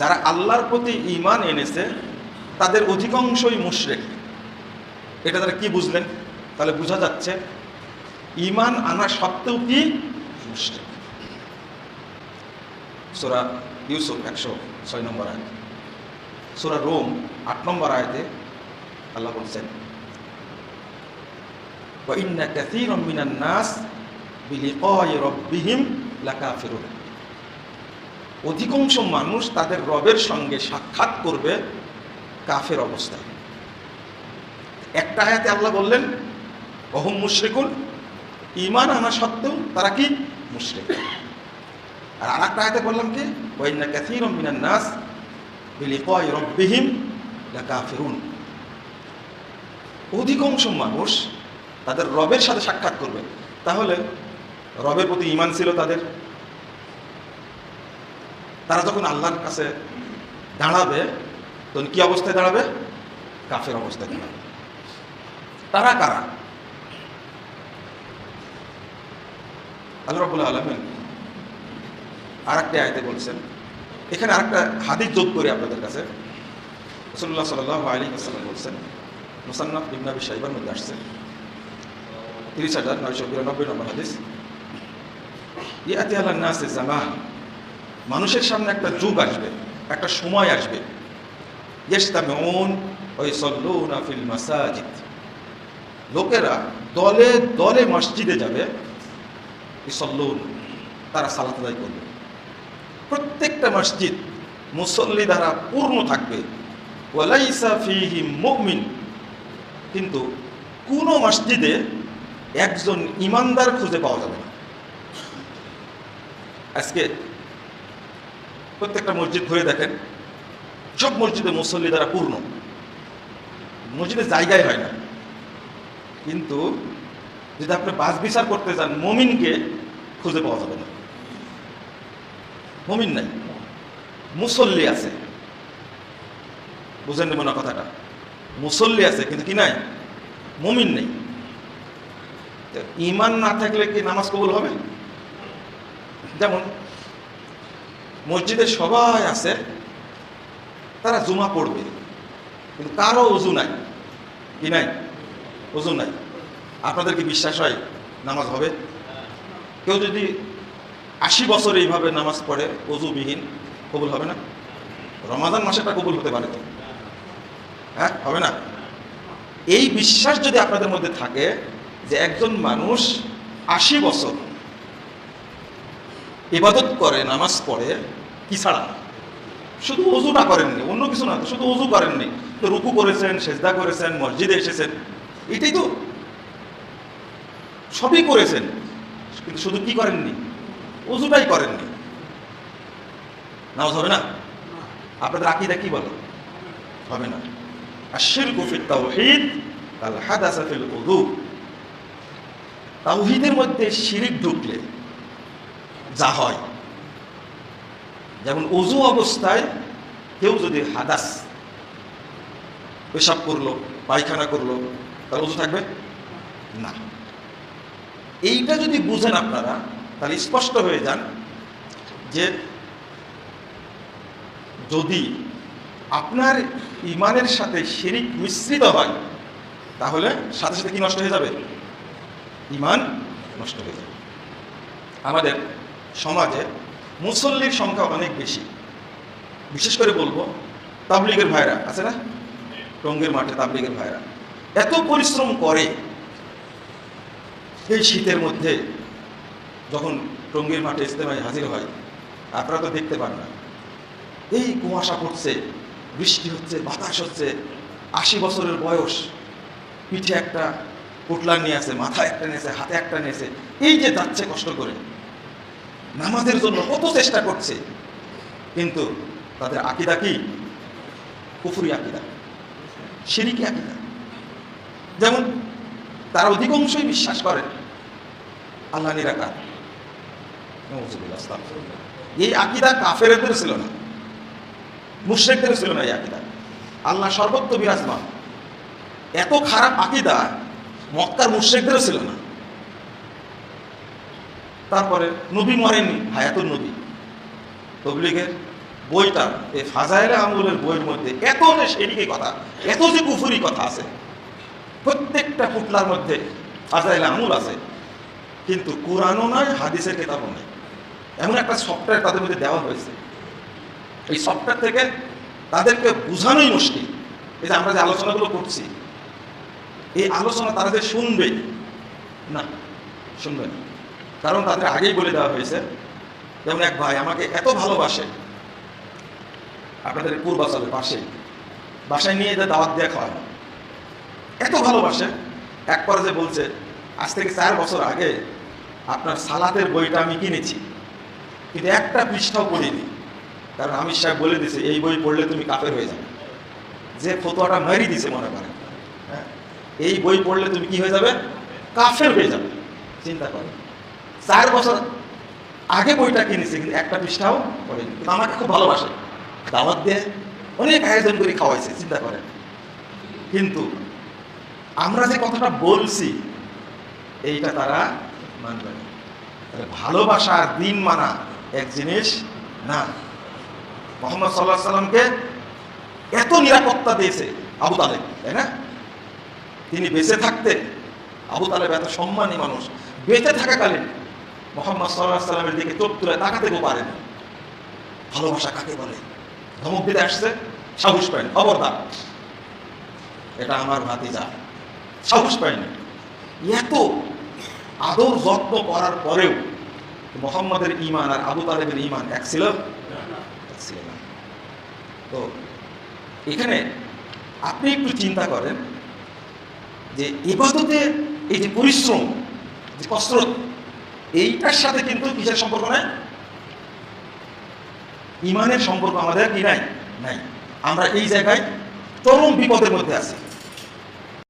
যারা আল্লাহর প্রতি ইমান এনেছে তাদের অধিকাংশই মুশরেক এটা তারা কি বুঝলেন তাহলে বোঝা যাচ্ছে ইমান আনা সত্ত্বেও কি মুশরিক সোরা ইউসুফ একশো ছয় নম্বর আয়াত সোরা রোম আট নম্বর আয়াতে আল্লাহ বলছেন وإن كثيرا من الناس بلقاء ربهم لكافرون অধিকাংশ মানুষ তাদের রবের সঙ্গে সাক্ষাৎ করবে কাফের অবস্থায়। একটা আয়াতে আল্লাহ বললেন অহম মুশরিকুল ইমান আনা সত্ত্বেও তারা কি? মুশরিক। আর আর একটা আয়াতে বললাম কি? ওয়াইন্না কাসীরুম মিনান নাস বিলিকাই রব্বিহিম লাকাফিরুন। অধিকাংশ মানুষ তাদের রবের সাথে সাক্ষাৎ করবে। তাহলে রবের প্রতি ইমান ছিল তাদের। তারা যখন আল্লাহর কাছে দাঁড়াবে, তখন কি অবস্থায় দাঁড়াবে? কাফের অবস্থায় দাঁড়াবে। তারা কারা? আল্লাহ আলমেন আর একটা আয়তে বলছেন। এখানে আরেকটা হাদিস যোগ করে আপনাদের কাছে। রসুল্লাহ সাল আলী আসসালাম বলছেন, মুসান্নাফ ইবনাবি সাইবার মধ্যে আসছে। তিরিশ হাজার নয়শো বিরানব্বই নম্বর হাদিস। ইয়াতি আল্লাহ নাসে জামান মানুষের সামনে একটা যুগ আসবে, একটা সময় আসবে। ওই লোকেরা দলে দলে মসজিদে যাবে তারা সালাত আদায় করবে। প্রত্যেকটা মসজিদ মুসল্লি দ্বারা পূর্ণ থাকবে। ওয়ালাইসা কিন্তু কোনো মসজিদে একজন ইমানদার খুঁজে পাওয়া যাবে না। আজকে প্রত্যেকটা মসজিদ ঘুরে দেখেন। সব মসজিদে মুসল্লি দ্বারা পূর্ণ। মসজিদে জায়গায় হয় না। কিন্তু যদি আপনি বাস বিচার করতে চান মমিনকে খুঁজে পাওয়া যাবে না। মমিন নাই। মুসল্লি আছে। বুঝেন মনে কথাটা? মুসল্লি আছে, কিন্তু কি নাই? মমিন নেই। ইমান না থাকলে কি নামাজ কবুল হবে? যেমন মসজিদে সবাই আছে, তারা জুমা পড়বে, কিন্তু কারও অজু নাই। কি নাই? অজু নাই। আপনাদের কি বিশ্বাস হয় নামাজ হবে? কেউ যদি আশি বছর এইভাবে নামাজ পড়ে অজুবিহীন কবুল হবে না? রমাদান মাসেটা কবুল হতে পারে। হ্যাঁ হবে না? এই বিশ্বাস যদি আপনাদের মধ্যে থাকে যে একজন মানুষ আশি বছর ইবাদত করে, নামাজ পড়ে, কি ছাড়া? শুধু অজুটা করেননি, অন্য কিছু না, শুধু অজু করেননি। তো রুকু করেছেন, সেজদা করেছেন, মসজিদে এসেছেন। এটাই তো সবই করেছেন, কিন্তু শুধু কি করেননি? অজুটাই করেননি। নামাজ হবে না? আপনাদের আকিদা কি বলে? হবে না। আর শিরকু ফিত তাওহীদ আল হাদাসা ফিল উযু। তাওহীদের মধ্যে শিরিক ঢুকলে যা হয়। যেমন অজু অবস্থায় কেউ যদি হাদাস, পেশাব করল, পায়খানা করল তাহলে অজু থাকবে? না। এইটা যদি বুঝেন আপনারা, তাহলে স্পষ্ট হয়ে যান যে যদি আপনার ইমানের সাথে শিরিক মিশ্রিত হয়, তাহলে সাথে সাথে কি নষ্ট হয়ে যাবে? ইমান নষ্ট হয়ে যাবে। আমাদের সমাজে মুসল্লির সংখ্যা অনেক বেশি। বিশেষ করে বলব, তাবলিগের ভাইরা, আছে না? টঙ্গের মাঠে তাবলিগের ভাইরা। এত পরিশ্রম করে এই শীতের মধ্যে যখন টঙ্গীর মাঠে ইস্তেমায় হাজির হয়, আপনারা তো দেখতে পান না। এই কুয়াশা পড়ছে, বৃষ্টি হচ্ছে, বাতাস হচ্ছে, আশি বছরের বয়স, পিঠে একটা পুটলা নিয়ে আছে, মাথায় একটা নিয়েছে হাতে একটা নিয়েছে এই যে যাচ্ছে কষ্ট করে নামাজের জন্য কত চেষ্টা করছে। কিন্তু তাদের আকিদা কি? কুফুরি আকিদা সিরিকি আকিদা। যেমন তারা অধিকাংশই বিশ্বাস করেন, আল্লাহ নিরাকার। এই আকিদা কাফেরদের ছিল না, মুশ্রেকদের ছিল না এই আকিদা। আল্লাহ সর্বত্র বিরাজমান। এত খারাপ আকিদা মক্কার মুশ্রেকদেরও ছিল না। তারপরে নবী মরেনি হায়াতুল নবী। তবলিগের বইটা, এই ফাজাইলে আমলের বইয়ের মধ্যে এত যে সেদিকে কথা, এত যে কুফুরি কথা আছে, প্রত্যেকটা পুতলার মধ্যে ফাজাইলে আমল আছে। কিন্তু কোরআনও নয় হাদিসের কেতাবও নয় এমন একটা সফটওয়্যার তাদের মধ্যে দেওয়া হয়েছে। এই সফটওয়্যার থেকে তাদেরকে বোঝানোই মুশকিল। এই যে আমরা যে আলোচনাগুলো করছি, এই আলোচনা তারা যে শুনবে, না শুনবে না। কারণ তাদের আগেই বলে দেওয়া হয়েছে, যেমন এক ভাই আমাকে এত ভালোবাসে। আপনাদের পূর্বাচলের পাশে বাসায় নিয়ে যে দাওয়াত দেওয়া খাওয়ায়। এত ভালোবাসে। এক যে বলছে, আজ থেকে চার বছর আগে আপনার সালাতের বইটা আমি কিনেছি। কিন্তু একটা পৃষ্ঠাও পড়িনি। কারণ আমির সাহেব বলে দিছে এই বই পড়লে তুমি কাফের হয়ে যাবে। যে ফতোয়াটা মারি দিছে মনে করেন হ্যাঁ? এই বই পড়লে তুমি কি হয়ে যাবে? কাফের হয়ে যাবে। চিন্তা করো। চার বছর আগে বইটা কিনেছে, কিন্তু একটা পৃষ্ঠাও পড়েনি। কিন্তু আমাকে খুব ভালোবাসে। দাওয়াত দিয়ে অনেক আয়োজন করে খাওয়াইছে, চিন্তা করেন। কিন্তু আমরা যে কথাটা বলছি, এইটা তারা মানবে না। ভালোবাসা আর দিন মানা এক জিনিস না। মোহাম্মদ সাল্লাহ সাল্লামকে এত নিরাপত্তা দিয়েছে আবু তালেব, তাই না? তিনি বেঁচে থাকতে আবু তালেব এত সম্মানী মানুষ। বেঁচে থাকাকালীন মোহাম্মদ সাল্লাহ দিকে চোখ তুলে তাকাতেও পারেন ভালোবাসা কাকে বলে? ধমক দিতে আসছে, সাহস পায়নি খবরদার। এটা আমার ভাতিজা। সাহস পায়নি এত আদর যত্ন করার পরেও মোহাম্মদের ইমান আর আবু তালেবের ইমান এক ছিল? ছিল না। তো এখানে আপনি একটু চিন্তা করেন যে ইবাদতে এই যে পরিশ্রম, যে কসরত এইটার সাথে কিন্তু কিসের সম্পর্ক নাই? ইমানের সম্পর্ক আমাদের কি নাই? নাই। আমরা এই জায়গায় চরম বিপদের মধ্যে আছি।